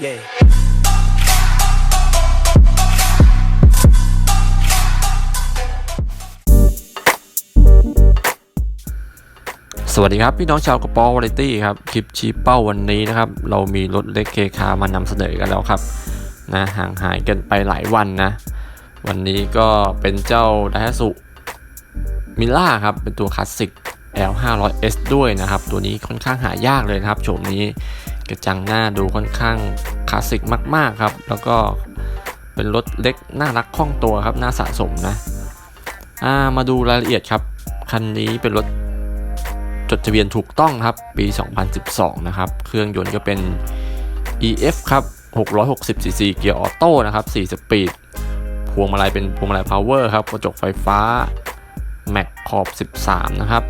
Yeah. สวัสดีครับ พี่น้องชาวกระป๋อวาไรตี้ครับ คลิปชี้เป้าวันนี้นะครับ เรามีรถเล็กเคคามานำเสนอกันแล้วครับนะห่างหายกันไปหลายวันนะ วันนี้ก็เป็นเจ้าไดฮัสุมิล่าครับ เป็นตัวคลาสสิก L 5 0 0 S ด้วยนะครับ ตัวนี้ค่อนข้างหายากเลยนะครับโฉมนี้ กระจังหน้าดูค่อนข้างคลาสสิกมาก ๆ ครับ แล้วก็เป็นรถเล็กน่ารักคล่องตัวครับ น่าสะสมนะามาดูรายละเอียดครับ คันนี้เป็นรถจดทะเบียนถูกต้องครับ ปี 2012 นะครับ เครื่องยนต์ก็เป็น EF ครับ 660 cc เกียร์ออโต้นะครับ 4 สปีด พวงมาลัยเป็นพวงมาลัยพาวเวอร์ครับ กระจกไฟฟ้า แม็กขอบ 13 นะครับ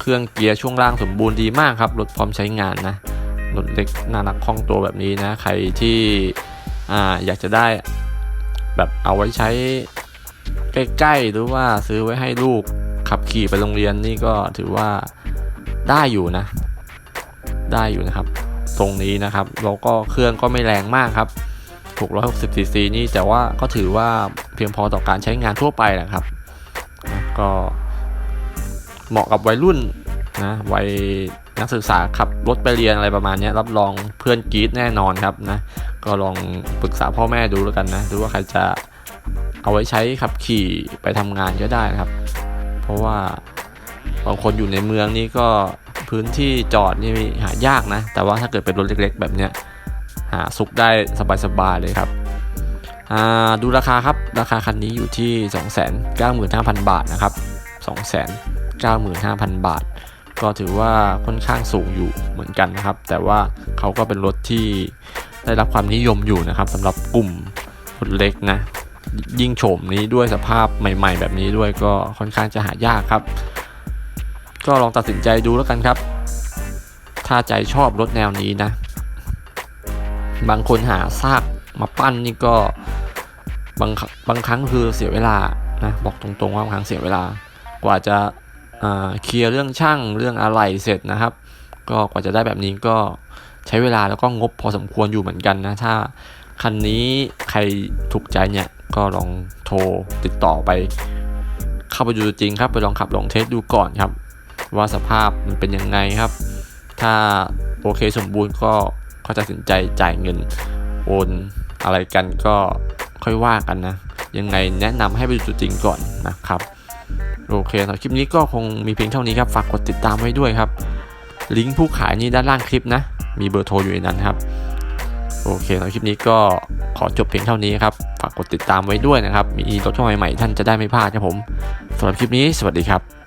เครื่องเกียร์ช่วงล่างสมบูรณ์ดีมากครับ รถพร้อมใช้งานนะ รถเล็กน่ารักคล่องตัวแบบนี้นะ ใครที่อ่าอยากจะได้แบบเอาไว้ใช้ใกล้ๆหรือว่าซื้อไว้ให้ลูกขับขี่ไปโรงเรียนนี่ก็ถือว่าได้อยู่นะ ได้อยู่นะครับ ตรงนี้นะครับแล้วก็เครื่องก็ไม่แรงมากครับ 660 cc นี่แต่ว่าก็ถือว่าเพียงพอต่อการใช้งานทั่วไปแหละครับ ก็เหมาะกับวัยรุ่นนะวัย นักศึกษาขับรถไปเรียนอะไรประมาณนี้รับรองเพื่อนกรีดแน่นอนครับนะก็ลองปรึกษาพ่อแม่ดูแล้วกันนะดูว่าใครจะเอาไว้ใช้ขับขี่ไปทำงานก็ได้ครับ เพราะว่าบางคนอยู่ในเมืองนี่ก็พื้นที่จอดนี่หายากนะ แต่ว่าถ้าเกิดเป็นรถเล็ก ๆ แบบเนี้ยหาซุกได้สบายๆเลยครับดูราคาครับราคาคันนี้อยู่ที่ 295,000 บาทนะครับ 295,000 บาท ก็ถือว่าค่อนข้างสูงอยู่เหมือนกันนะครับ แต่ว่าเขาก็เป็นรถที่ได้รับความนิยมอยู่นะครับสำหรับกลุ่มรถเล็กนะยิ่งโฉมนี้ด้วยสภาพใหม่ ๆ แบบนี้ด้วยก็ค่อนข้างจะหายากครับ ก็ลองตัดสินใจดูแล้วกันครับ ถ้าใจชอบรถแนวนี้นะ บางคนหาซากมาปั้นนี่ก็บางบางครั้งคือเสียเวลานะบอกตรงๆว่าบางครั้งเสียเวลากว่าจะ เคลียร์เรื่องช่างเรื่องอะไรเสร็จนะครับ ก็กว่าจะได้แบบนี้ก็ใช้เวลาแล้วก็งบพอสมควรอยู่เหมือนกันนะ ถ้าคันนี้ใครถูกใจเนี่ยก็ลองโทรติดต่อไป เข้าไปดูจริงครับไปลองขับลองเทสดูก่อนครับ ว่าสภาพมันเป็นยังไงครับ ถ้าโอเคสมบูรณ์ก็ก็จะตัดสินใจจ่ายเงินโอนอะไรกันก็ค่อยว่ากันนะ ยังไงแนะนำให้ไปดูจริงก่อนนะครับ โอเคสำหรับคลิปนี้ก็คงมีเพียงเท่านี้ครับ ฝากกดติดตามไว้ด้วยครับ ลิงก์ผู้ขายนี้ด้านล่างคลิปนะ มีเบอร์โทรอยู่ในนั้นครับ โอเคสำหรับคลิปนี้ก็ขอจบเพียงเท่านี้ครับ ฝากกดติดตามไว้ด้วยนะครับ มีรถช่องใหม่ๆท่านจะได้ไม่พลาดครับผมสำหรับคลิปนี้ สวัสดีครับ